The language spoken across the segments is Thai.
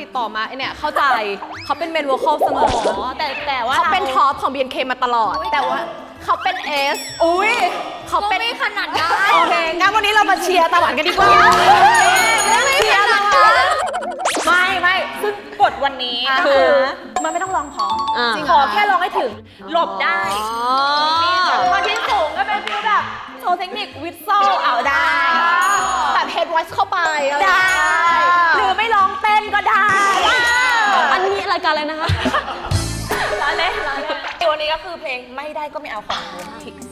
ติดต่อมาไอเนี่ยเข้าใจเขาเป็นเมนวอลคอลเสมอแต่แต่ว่าเขาเป็นท็อปของ BNK มาตลอด แต่ว่าเขาเป็น S อุ้ยเขาเป็นไม่ขนาดนั้นโอเคงั้นวันนี้เรามาเชียร์ตาหวานกันดีกว่าไม่ขนาดนั้นไม่ไม่ซึ่งกดวันนี้อ่าคือมันไม่ต้องลองพร้อมอ่าจริงขอแค่ลองให้ถึงหลบได้อ๋อพอที่สูงก็เป็นฟิลแบบโชว์เทคนิควิดโซเอาได้แบบเฮดไวส์เข้าไปอะไรได้ หรือไม่ร้องเต้ นก็ได้อันนี้รายการอะไรนะคะ ล้อเล่นล้อเล่นตัวนี้ก็คือเพลงไม่ได้ก็ไม่เอาของมูทิกไ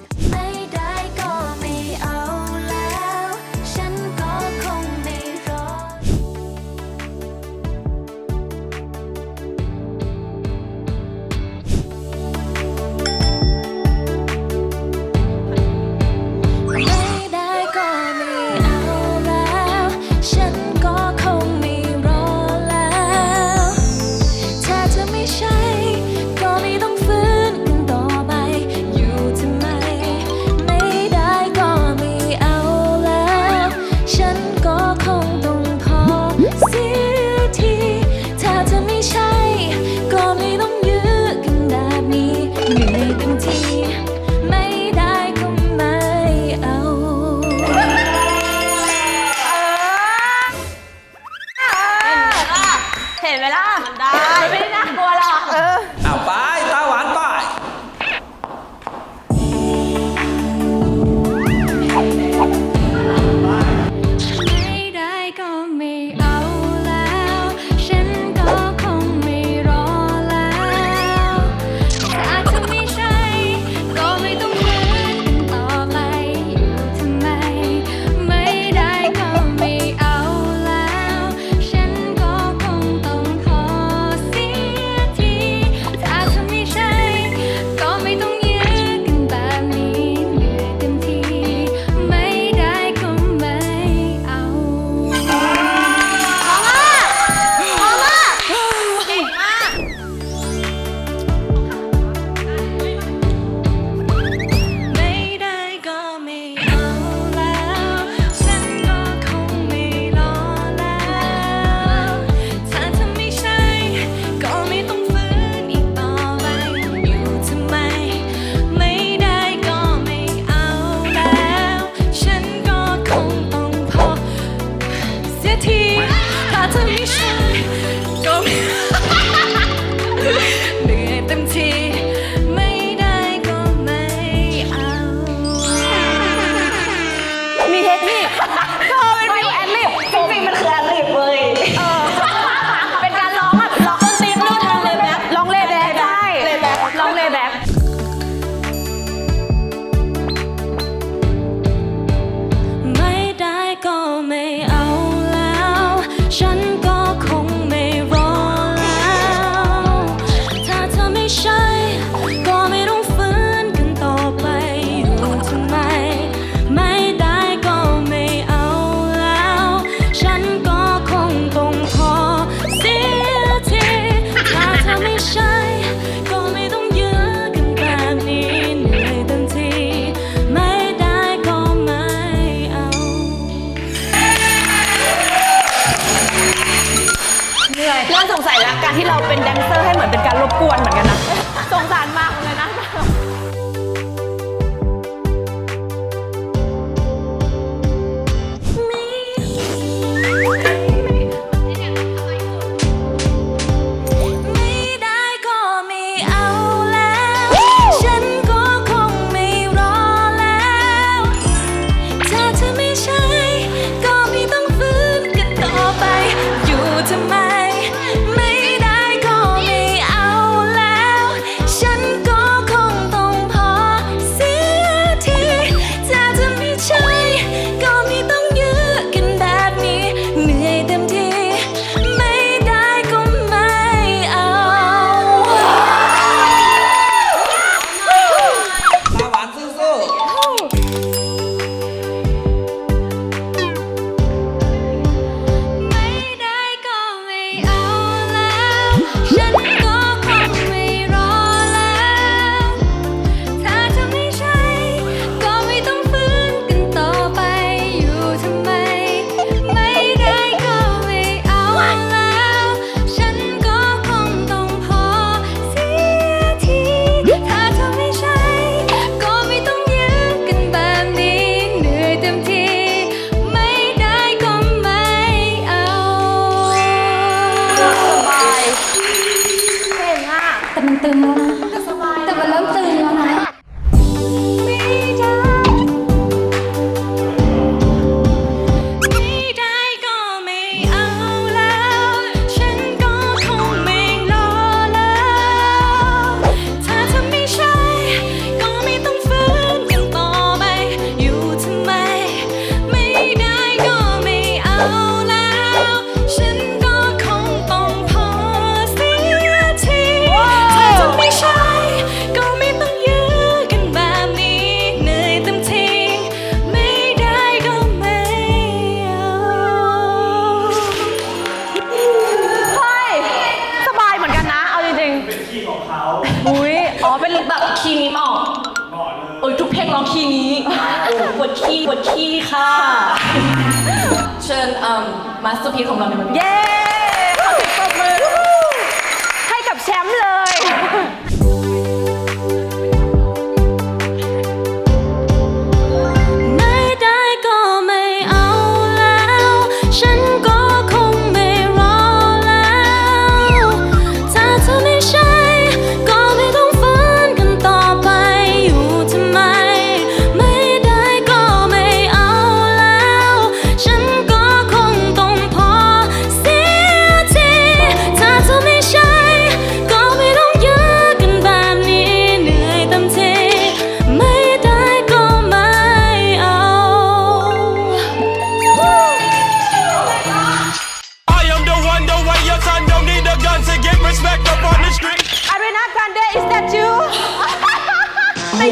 ก็ไม่เหนื่อยเต็มทีไม่ได้ก็ไม่เอา มีเทคนิคเธอเป็นฟิลแอดลิบจริงๆมันคือแอดลิบเว้ยเป็นการร้องแบบร้องดนตรีไม่รู้ทางเลยแบ็คร้องเลย์แบ็คได้เลยแบ็คร้องเลย์แบ็คไม่ได้ก็ไม่เอาแล้ว ฉันก็ สงสัยแล้วการที่เราเป็นแดนเซอร์ให้เหมือนเป็นการรบกวนเหมือนกันนะสงสารมาก ขี้นี้โอ้ปวดขี้ปวดขี้ค่ะ เชิญอ่อมาสเตอพีของเราในวันนี้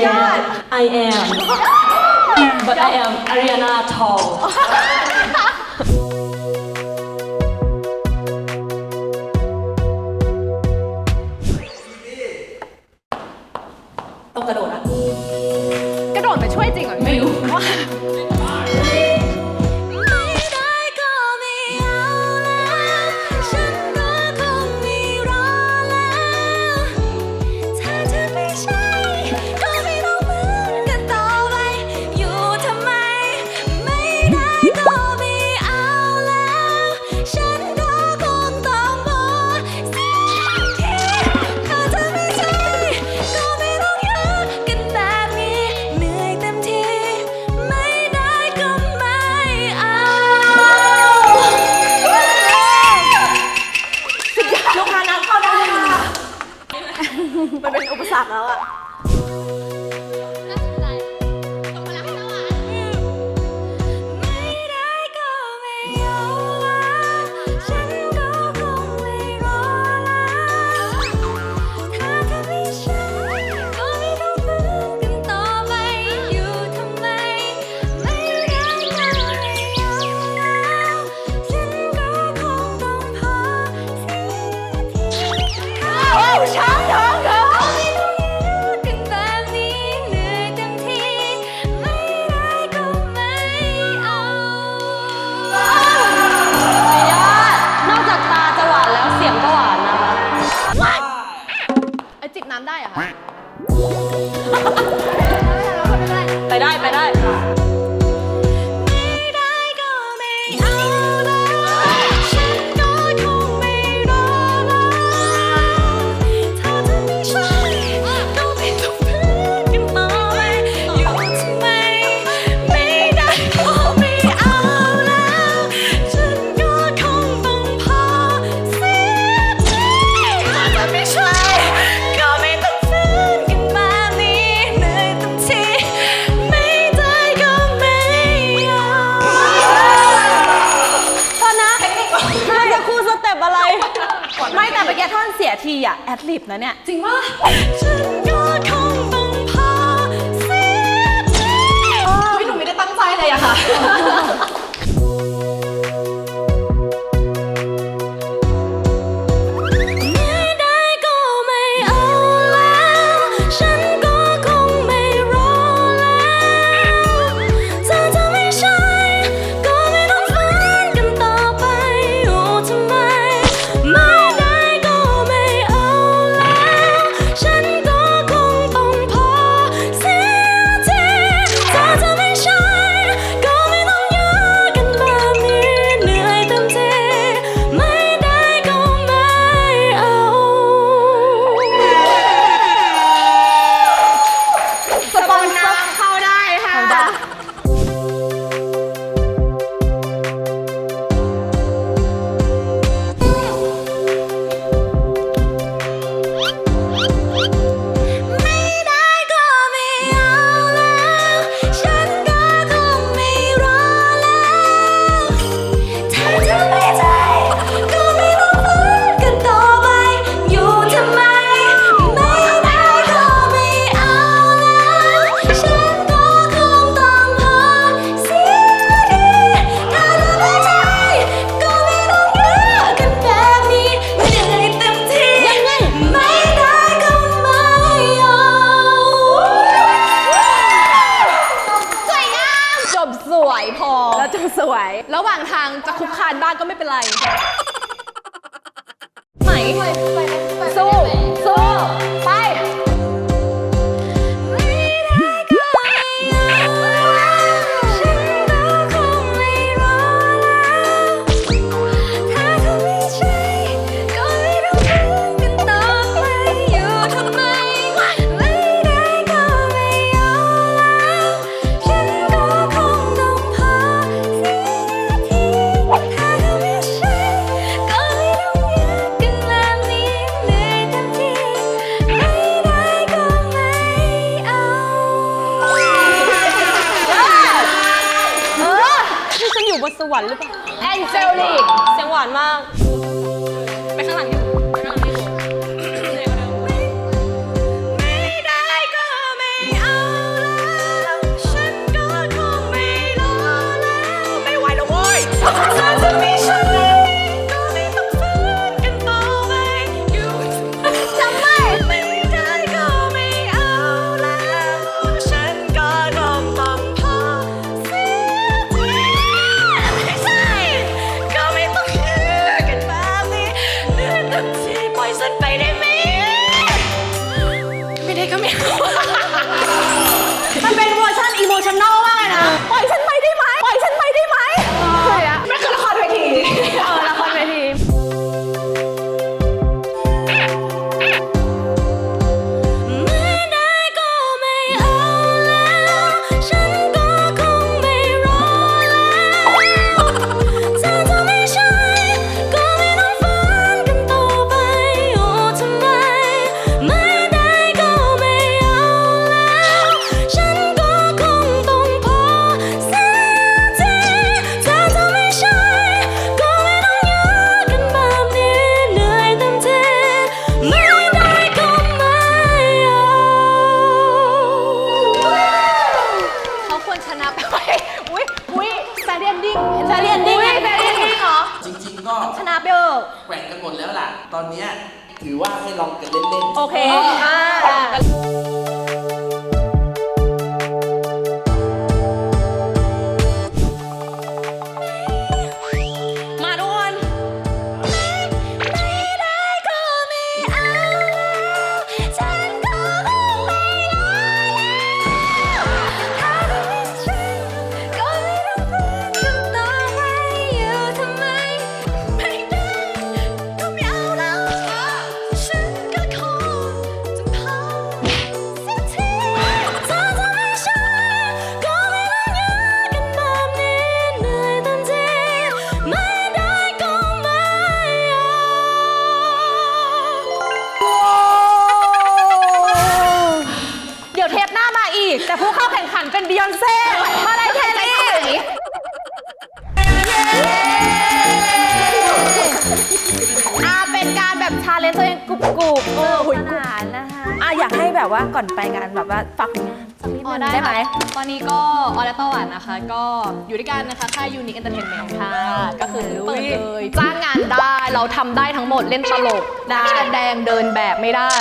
god. I am. But I am Ariana Tall. มันเป็นอุปสรรคแล้วอะ ไห วรรค์หรือเปล่าแองเจลิกเสียงหวานมาก นะไปอุ้ยอุ้ยแฟร์เรียนดิ้งแฟร์เรียนดิ้งไงแฟร์เรียนดิ้งเหรอ จริง ๆ ก็ชนะไปเถอะแกว่งกันหมดแล้วล่ะ ตอนเนี้ยถือว่าให้ลองกันเล่นๆ โอเคอ่ามา แบบว่าก่อนไปงานแบบว่าฝากผลงานสักนิดอ๋อนึงได้ไหมค่ะตอนนี้ก็ออร์เตอร์วันนะคะ ก็อยู่ด้วยกันนะคะค่ายยูนิคเอนเตอร์เทนเมนต์ค่ะ ก็คือเพิ่งเปิดเลยจ้างงานได้เราทำได้ทั้งหมดเล่นตลกได้แสดงเดินแบบไม่ได้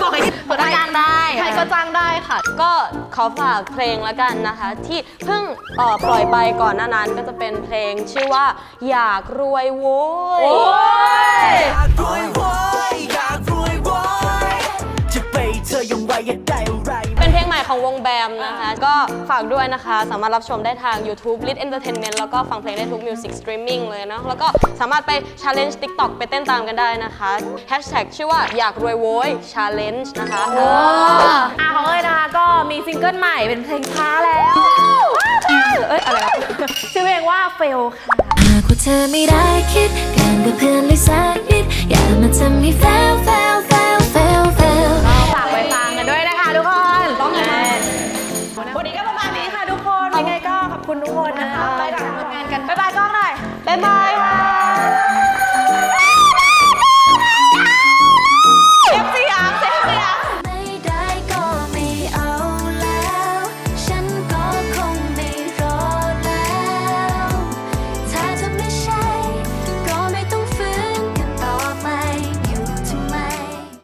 บอกให้เปิดจ้างได้ ใครก็จ้างได้ค่ะ ก็ขอฝากเพลงแล้วกันนะคะ ที่เพิ่งเอ่อปล่อยไปก่อนหน้านั้นก็จะเป็นเพลงชื่อว่าอยากรวยโว้ย อยากรวยโว้ย แบมนะคะ ก็ฝากด้วยนะคะ สามารถรับชมได้ทาง YouTube Lit Entertainment แล้วก็ฟังเพลงได้ทุก Music Streaming เลยเนาะแล้วก็สามารถไป Challenge TikTok ไปเต้นตามกันได้นะคะ Hashtag ชื่อว่าอยากรวยโว้ย Challenge นะคะอะของเอ้ยนะคะก็มีซิงเกิลใหม่เป็นเพลงช้าแล้ว เอ้ยอะไรวะชื่อเพลงว่าเฟลค่ะหากว่าเธอไม่ได้คิดกันกับเพื่อนเลยสักนิดอย่ามาทำให้แฟวแฟว